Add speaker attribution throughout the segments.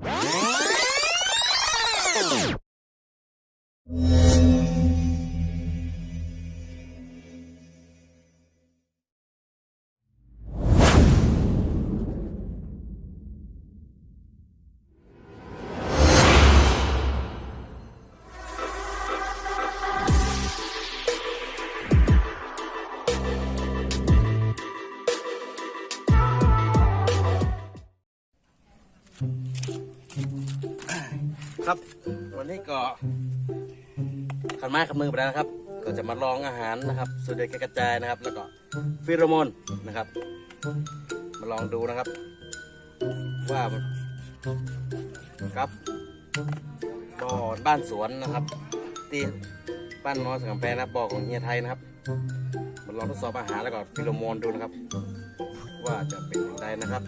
Speaker 1: you ครับ วันนี้ก็ขันไม้ขันมือไปแล้วนะครับ ก็จะมาลองอาหารนะครับสูตรเด็ดกระจายนะครับ แล้วก็ฟิโรโมนนะครับ มาลองดูนะครับ ว่ามันครับบ่อบ้านสวนนะครับที่บ้านน้อยสังกำแพงนะบบ่อของเฮียไทยนะครับมาลองทดสอบอาหารแล้วก็ฟิโรโมนดูนะครับ ว่าจะเป็นอย่างไรนะครับ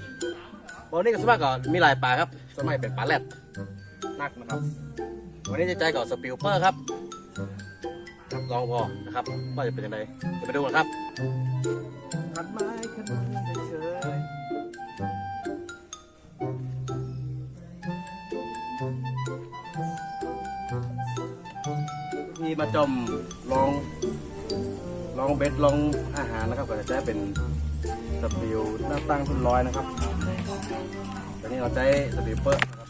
Speaker 1: บ่อนี้ก็สมัครก็มีหลายปลาครับ สมัยเป็นปลาแรดนักนะครับ วันนี้จะใจกับสปิลเปอร์ครับครับลองพอนะครับว่าจะเป็นยังไงไปดูกันครับขันไม้ขันมือเฉยมีมาจมลอง ลองเบ็ดลองอาหารนะครับก็จะใช้เป็นสปิลหน้าตั้งทุนร้อยนะครับตอนนี้เราใช้สปิลเปอร์นะครับ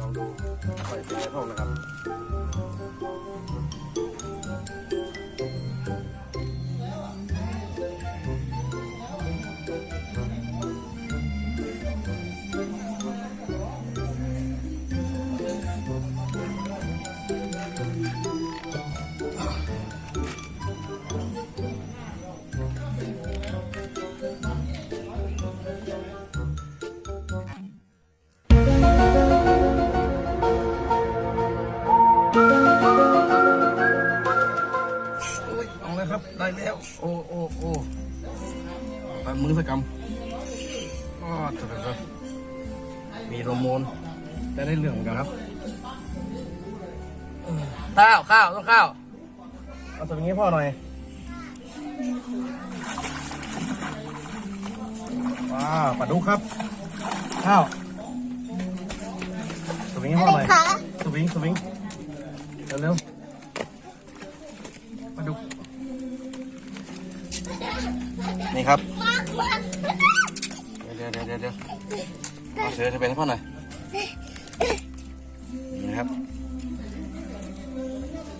Speaker 1: ลองดูปล่อยเป็นไงพ่องนะครับ มือสกกรรมก็ถูกครับมีโรโมนจะได้เรื่องเหมือนกันครับข้าวข้าวต้องข้าวเอาตัวนี้พ่อหน่อยว้าวปลาดุกครับ ข้าวสวิงให้พ่อหน่อยสวิงสวิงเร็วๆ เดี๋ยวเดี๋ยวเดี๋ยวเดี๋ยวเอาเสือจะเป็นให้พ่อหน่อยนี่ครับ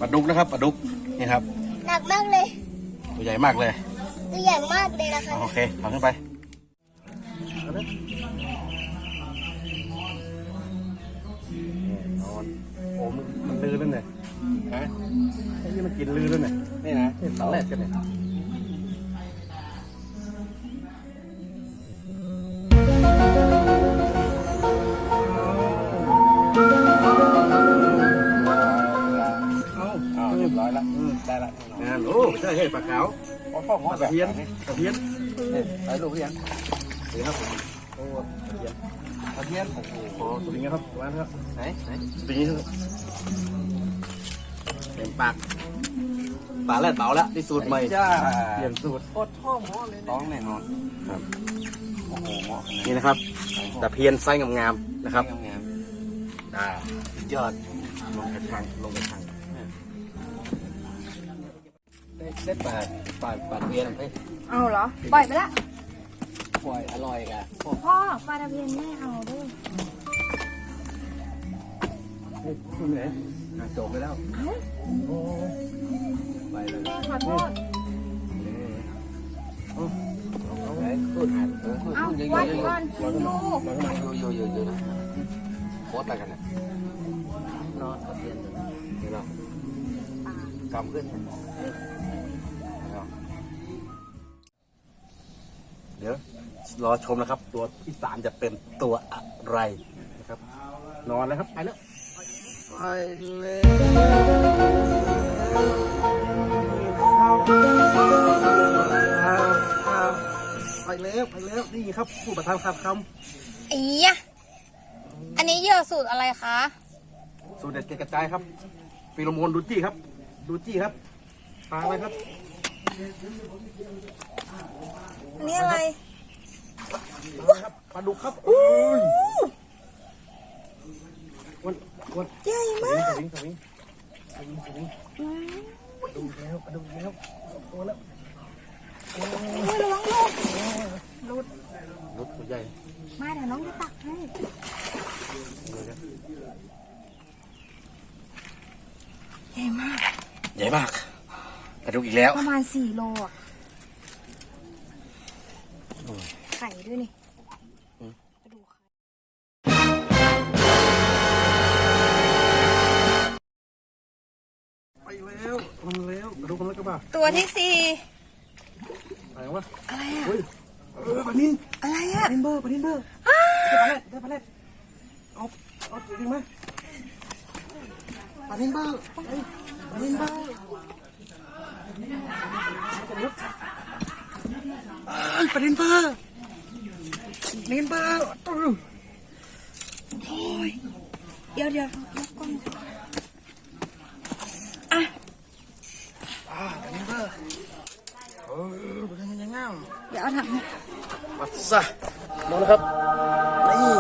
Speaker 1: ปลาดุกนะครับปลาดุกนี่ครับ
Speaker 2: หนักมากเลย
Speaker 1: ตัวใหญ่มากเลย
Speaker 2: ตัวใหญ่มากเลยนะคะ
Speaker 1: โอเคมาขึ้นไปเอาเลยนอนโอ้มันมันลื่นแล้วเนี่ยฮะไอ้นี่มันกินลื่นแล้วเนี่ยนี่นะนี่ตอนแรกกันเนี่ย อ้า
Speaker 3: วเรียบร้อยละได้ละ
Speaker 1: งานโอ้ใช่เห็ดปลาขาว
Speaker 3: พอพ่อหมอ
Speaker 1: ตะ
Speaker 3: แบบ
Speaker 1: เพียนตะเพียน
Speaker 3: ไปลูกเพียน
Speaker 1: เดี๋ยวครับผมโอ้ตะเพียน
Speaker 3: ตะเพียนโอ้โห
Speaker 1: โอ้สวิงครับวางครับ
Speaker 3: ไหนไหน
Speaker 1: สวิงครับเต็มปากปลาแรดเบาแล้วที่สูตรใหม่
Speaker 3: จ้า
Speaker 1: เปลี่ยนสูตร
Speaker 3: โคตรพ่อหมอเลยต้องแน่นอน
Speaker 1: ครับ
Speaker 3: โอ้โหหมอ
Speaker 1: นี่นะครับตะเพียนไส้งามๆนะครับ
Speaker 3: งาม
Speaker 1: อ่ายอดลงกระชังลงกระชัง
Speaker 3: ได้ได้ปลาปลาปลาเพียนเฮ้ย
Speaker 4: เอาเหรอ ปล่อยไปละ
Speaker 3: ปล่อยอร่อยกะพวก
Speaker 4: พ่อปลาตะเพียนไม่เอาด้วย
Speaker 1: เฮ้ยคุณไหนหาโจกไปแล้ว
Speaker 4: เอ้า
Speaker 1: โอ้ไปเลย
Speaker 4: ขอโทษ
Speaker 3: เอาไหนพูดหันเออพูด
Speaker 4: เอา
Speaker 3: พูดเยอะ
Speaker 4: วัด
Speaker 3: ๆเย
Speaker 4: ก่อ
Speaker 3: อะ
Speaker 4: นคุณลูก
Speaker 1: มันก็มา
Speaker 3: ๆเยอะๆเยอะๆนะโคตรอะไรกันนะนอนตะเพียนนี่หรอกำขึ้น
Speaker 1: เดี๋ยวรอชมนะครับ ตัวที่สามจะเป็นตัวอะไรนะครับ นอนเลยครับ ไปแล้ว
Speaker 3: ไปเลย
Speaker 1: ไปแล้วไปแล้วนี่ครับผู้ประธานขาดค
Speaker 4: อียะอันนี้เหยื่อสูตรอะไรคะำ
Speaker 1: สูตรเด็ดเกล็ดกระจายครับฟิโลโมนดูจี้ครับ ดูจี้ครับปลาอะไรครับ
Speaker 4: อันนี้อะไร
Speaker 1: ปลาครับปลาดุกครับอุ้ยกด
Speaker 4: ใหญ่มาก
Speaker 1: สวิงสวิงสวิงสวิงปลาดุกแล้วปลาดุกแล้วสองตัวแล้ว
Speaker 4: โอ้ยระวังลูก
Speaker 1: รถตัวใหญ่
Speaker 4: มาเดี๋ยวน้องจะตักให้ใหญ่มาก
Speaker 1: ใหญ่มากปลาดุกอีกแล้ว
Speaker 4: ประมาณสี่โลอะ ไข่ด้วยนี่กระดูกไข่
Speaker 1: ไปแล้วมันแล้วปลาดุกมันแล้วก็บ้า
Speaker 4: ตัวที่สี่
Speaker 1: ไปวะ
Speaker 4: อะไรอะ
Speaker 1: เฮ้ยเออปลานิน
Speaker 4: อะไร
Speaker 1: ป
Speaker 4: อะ
Speaker 1: ลานินเบอร์ปลานินเบอร์ได้ปลาแรดได้ปลาแรดเอาเอาจริงไหมปลานินเบอร์เฮ้ยปลานินเบอร์ เอ้ยปลานินเบอร์ปลานินเบอร์ตู้
Speaker 4: โอ้ยเดี๋ยวเดี๋ยวรบกวนอะ
Speaker 1: อ่าปลานินเบอร์เออปลานินยังไง
Speaker 4: เดี๋ยวเอาถังให้
Speaker 1: มาซะมองนะครับ นี่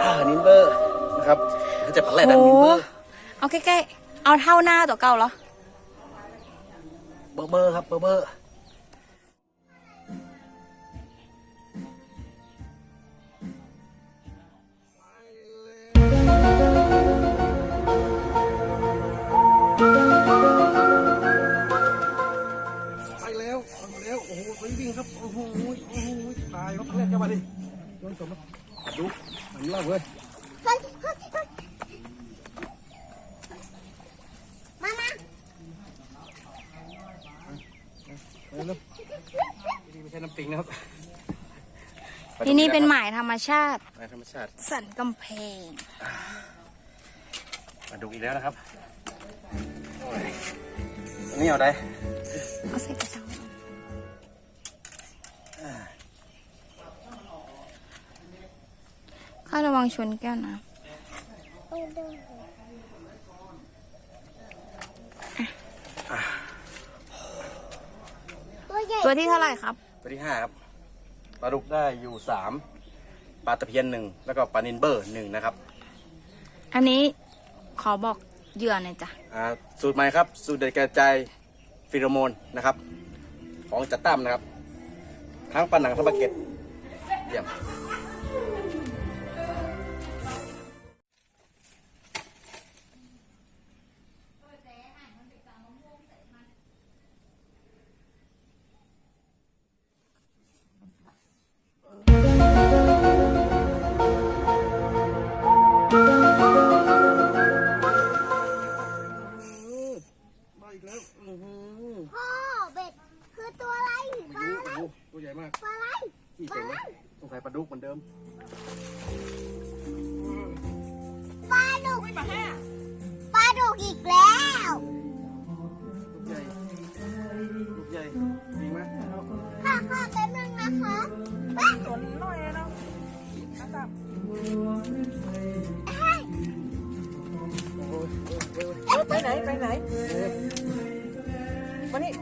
Speaker 1: อ่านินเบอร์นะครับก็จะปลาแรดดัน
Speaker 4: โอ้
Speaker 1: นินเบอร์
Speaker 4: เอาใกล้ๆ เอาเท่าหน้าตัวเก่าเหรอ
Speaker 1: เบอร์เบอร์ครับ เบอร์เบอร์ มาดิโดนสมมาดูมันเล่าเว้ย
Speaker 2: มามา
Speaker 1: นี่ไม่ใช่น้ำปิงนะครับ
Speaker 4: ที่นี่เป็นหมายธรรมชาติ
Speaker 1: หมายธรรมชาติ
Speaker 4: สันกำแพง
Speaker 1: มาดูอีกแล้วนะครับนนี่เอาได้
Speaker 4: เอาใส่กระชัง ข้าระวังชนแก้วนะ
Speaker 2: ตัวใหญ่
Speaker 4: ตัวที่เท่าไหร่ครับ
Speaker 1: ตัวที่ห้าครับปลาดุกได้อยู่สามปลาตะเพียนหนึ่งแล้วก็ปลานินเบอร์หนึ่งนะครับ
Speaker 4: อันนี้ขอบอกเหยื่อหน่อยจ้ะ
Speaker 1: อ่าสูตรใหม่ครับ สูตรเด็ดกระจายฟิโรโมนนะครับ ของจัดตั้มนะครับ ทั้งปลาหนังทั้งปลาเก็ดเยี่ยม
Speaker 2: ดุ
Speaker 1: กเหมือนเดิม
Speaker 2: ปลาดุกปลาดุกอีกแล้ว
Speaker 1: ลูกใหญ่ลูกใหญ่ดีไหม
Speaker 2: ค่ะค่ะแป๊บนึงนะคะแป๊บ
Speaker 4: ตัวนี้หน่อยนะ
Speaker 2: ให้
Speaker 1: โอ้ยโอ้ยโอ้ย
Speaker 5: ไปไหนไปไหนมานี่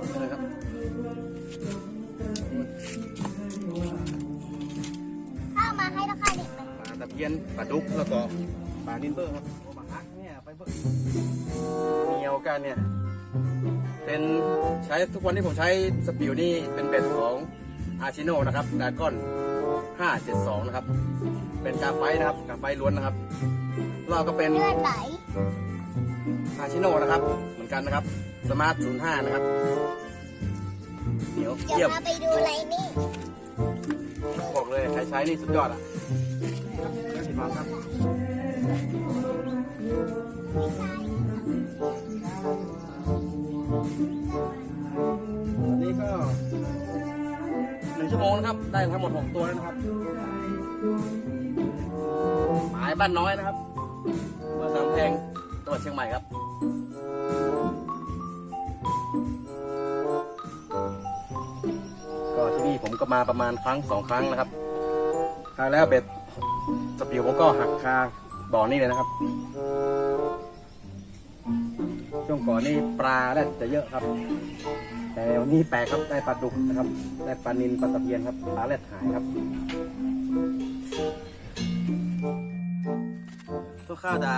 Speaker 1: ปลาตะเพียนปลาดุกแล้วก็ปลานินเบอร์ครับโอ้มาฮักเนี่ยไปเบอร์เหนียวกันเนี่ยเป็นใช้ทุกวันที่ผมใช้สปิวนี่เป็นเบ็ดของอาชิโนนะครับดากอน 572 นะครับ เป็นกาไฟนะครับกาไฟล้วนนะครับเราก็เป็น
Speaker 2: เลือดไหล
Speaker 1: อาชิโนนะครับ เหมือนกันนะครับ สมาร์ท 05 นะครับเหนียว
Speaker 2: จะ
Speaker 1: เยี่ยม
Speaker 2: พาไปดูอะไรนี่
Speaker 1: บอกเลยใครใช้นี่สุดยอดอะ ไม่ผิดหวังครับวันนี้ก็หนึ่งชั่วโมงนะครับ ได้ทั้งหมดหกตัวแล้วนะครับหมายบ้านน้อยนะครับเมืองสามแพงจังหวัดเชียงใหม่ครับก็ที่นี่ผมก็มาประมาณครั้งสองครั้งนะครับครั้งแล้วเบ็ด สปิวผมก็หักคาบ่อนี่เลยนะครับ ช่วงก่อนนี่ปลาได้จะเยอะครับ แต่วันนี้แปลกครับได้ปลาดุกนะครับ ได้ปลานินปลาตะเพียนครับปลาแรดหายครับข้าวจ๋า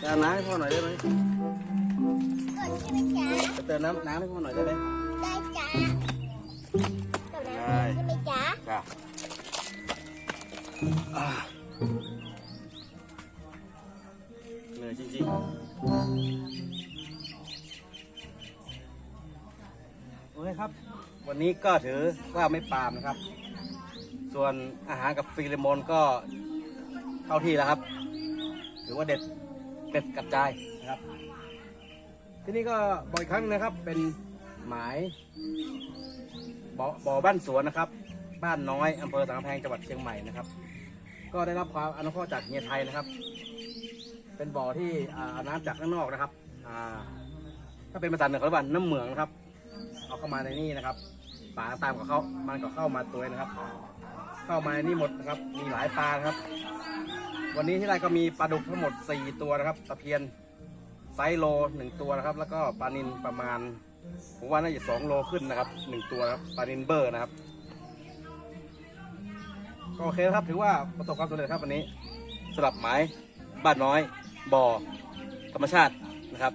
Speaker 1: จะเอาน้ำให้พ่อหน่อยได้ไหม
Speaker 2: ก่อนใช่ไหมจ๊ะ
Speaker 1: จะเติมน้ำน้ำให้พ่อหน่อยได้ไหม
Speaker 2: ได้จ้ะเดี๋ยวน้ำใช่ไหมจ๊ะ
Speaker 1: จ้ะอ่า เหนื่อยจริงๆ โอเคครับ วันนี้ก็ถือว่าไม่ปามนะครับ ส่วนอาหารกับฟิเลโมนก็เข้าที่แล้วครับ ถือว่าเด็ดเป็ดกระจายนะครับ ที่นี่ก็บ่อยครั้งนะครับ เป็นหมายบ่อบ่อบ้านสวนนะครับ บ้านน้อยอำเภอสังกำแพงจังหวัดเชียงใหม่นะครับ ก็ได้รับความอนุเคราะห์จากเฮียไทยนะครับ เป็นบ่อที่อ่าเอาน้ำจากข้างนอกนะครับอ่าถ้าเป็นภาษาเหนือเขาเรียกว่าน้ำเหมืองนะครับ เอาเข้ามาในนี่นะครับปลาตามกับเขามันก็เข้ามาตัวนะครับ เข้ามาในนี่หมดนะครับ มีหลายปลานะครับ วันนี้ที่ไรก็มีปลาดุกทั้งหมด 4 ตัวนะครับตะเพียนไซส์โลหนึ่งตัวนะครับ แล้วก็ปลานินประมาณผมว่าน่าจะสองโลขึ้นนะครับหนึ่งตัวนะครับปลานินเบอร์นะครับ โอเคนะครับถือว่าประสบความสำเร็จครับวันนี้สำหรับหมายบ้านน้อยบ่อธรรมชาตินะครับ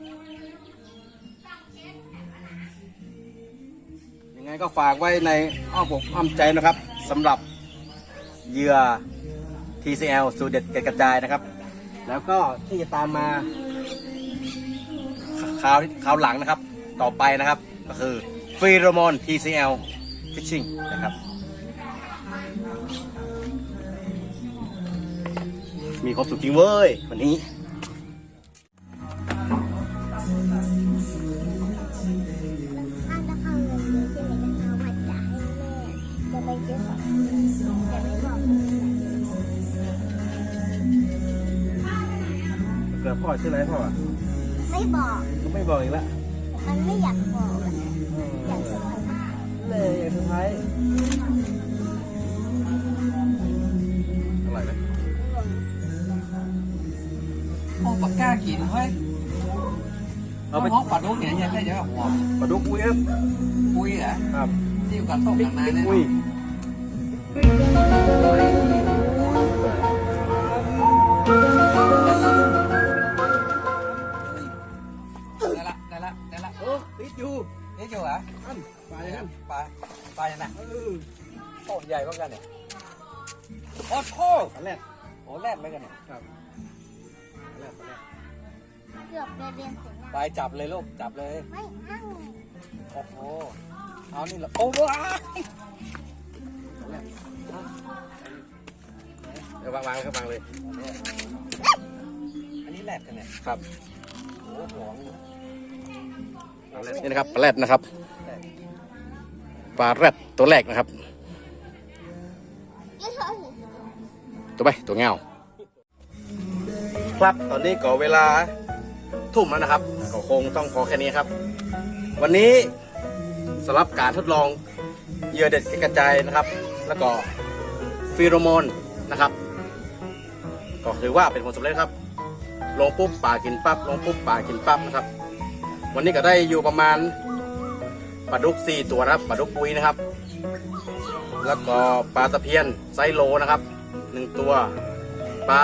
Speaker 1: ยังไงก็ฝากไว้ในอ้อมอกอ้อมใจนะครับสำหรับเหยื่อ TCL สูตรเด็ดกระจายนะครับ แล้วก็ที่จะตามมาคราวคราวหลังนะครับ ต่อไปนะครับ ก็คือฟีโรโมน TCL Fishing นะครับ มีความสุขจริงเว้ย วันนี้
Speaker 2: ถ้าจะเข้าเงินเดือนใช่ไหมจะเอามาจ่ายให้แม่จะไปซื้อของแต่ไม่บอก
Speaker 1: เกิดพ่อชื่ออะไรพ่ออะ
Speaker 2: ไม่บอก
Speaker 1: ก็ไม่บอกอีกแล้ว
Speaker 2: มันไม่อยากบอกอะอยากเซอร์ไพรส์
Speaker 1: เลยสุดท้ายอ
Speaker 3: กกล้ากินเฮ้ย
Speaker 1: เอาไป
Speaker 3: ห้องปลาดุกเนี่ยยังได้เยอะหัว
Speaker 1: ปลาดุกอุ้ยครับ
Speaker 3: คุยเหรอ
Speaker 1: ครับ
Speaker 3: ที่อยู่กับต้ม
Speaker 1: บิ๊ก
Speaker 3: นาน
Speaker 1: บิ๊ก
Speaker 3: ๆเนี่ย
Speaker 1: อุ้ย
Speaker 3: ได้ละได้ละได้ละ
Speaker 1: โอ้ติดอยู่
Speaker 3: นี่อยู่เหรอ
Speaker 1: อันปลาอย่างนั้น
Speaker 3: ปลาปลาอย่างนั้น
Speaker 1: เออ
Speaker 3: โอ้ใหญ่มากกันเนี่ยโอ้โห
Speaker 1: ปลาแรด
Speaker 3: โอ้แรดเลยกันเนี่ย
Speaker 1: ครับ
Speaker 2: กือบได้เรียนเสร็จแล้ว
Speaker 3: ไปจับเลยลูกจับเลย
Speaker 2: ไม่นั่ง
Speaker 3: โอ้โห เอานี่เหรอโอ้ว้าย
Speaker 1: เดี๋ยววางวางครับวางเลย
Speaker 3: อันนี้แรดกันเนี่ย
Speaker 1: ครับ
Speaker 3: โอ้โหหวง
Speaker 1: ปลาแรดนี่นะครับปลาแรดนะครับ ปลาแรดตัวแรกนะครับ
Speaker 2: ยี่ห้อหนึ่ง
Speaker 1: ตัวไปตัวเงา ครับตอนนี้ก็เวลา ทุ่มแล้วนะครับก็คงต้องพอแค่นี้ครับ วันนี้สำหรับการทดลองเหยื่อเด็ดกระจายนะครับ แล้วก็ฟีโรโมนนะครับ ก็ถือว่าเป็นผลสำเร็จครับ ลงปุ๊บป่ากินปั๊บลงปุ๊บป่ากินปั๊บนะครับ วันนี้ก็ได้อยู่ประมาณปลาดุก 4 ตัวนะครับปลาดุกปุยนะครับ แล้วก็ปลาตะเพียนไซโลนะครับหนึ่งตัว ปลา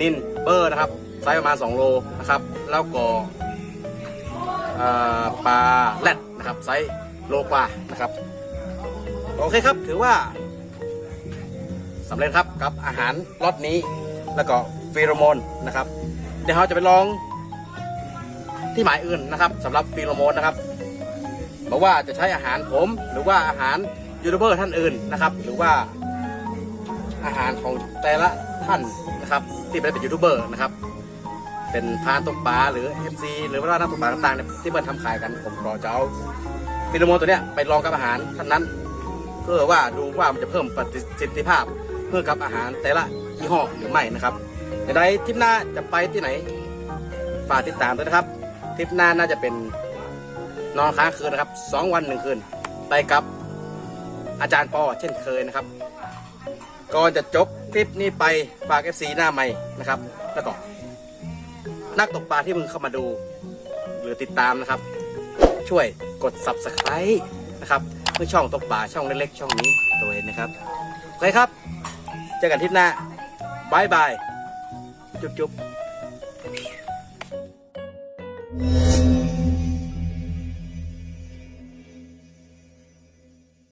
Speaker 1: นินเบอร์นะครับ ไซส์ประมาณ 2 โลนะครับแล้วก็อ่าปลาแรดนะครับไซส์โลกว่านะครับโอเคครับถือว่าสำเร็จครับกับอาหารรสนี้แล้วก็ฟีโรโมนนะครับ เดี๋ยวเราจะไปลองที่หมายอื่นนะครับสำหรับฟีโรโมนนะครับบอกว่าจะใช้อาหารผมหรือว่าอาหารยูทูบเบอร์ท่านอื่นนะครับ หรือว่าอาหารของแต่ละท่านนะครับที่ไม่ได้เป็นยูทูบเบอร์นะครับ เป็นพานตกปลาหรือ FC หรือว่านักตกปลาต่างๆที่เพิ่นทำขายกันผมก็จะเอาฟีโรโมนตัวเนี้ยไปลองกับอาหารท่านนั้น เพื่อว่าดูว่ามันจะเพิ่มประสิทธิภาพเพื่อกับอาหารแต่ละยี่ห้อหรือไม่นะครับในใดทิปหน้าจะไปที่ไหนฝากติดตามด้วยนะครับทิปหน้าน่าจะเป็นนอนค้างคืนนะครับสองวันหนึ่งคืนไปกับอาจารย์ปอเช่นเคยนะครับก่อนจะจบคลิปนี้ไปฝาก FC หน้าใหม่นะครับ แล้วก็ นักตกปลาที่มึงเข้ามาดู หรือติดตามนะครับ ช่วยกด subscribe นะครับเพื่อช่องตกปลาช่องเล็กๆช่องนี้ตัวเองนะครับโอเคครับ เจอกันทิศหน้าบายบาย จุ๊บๆ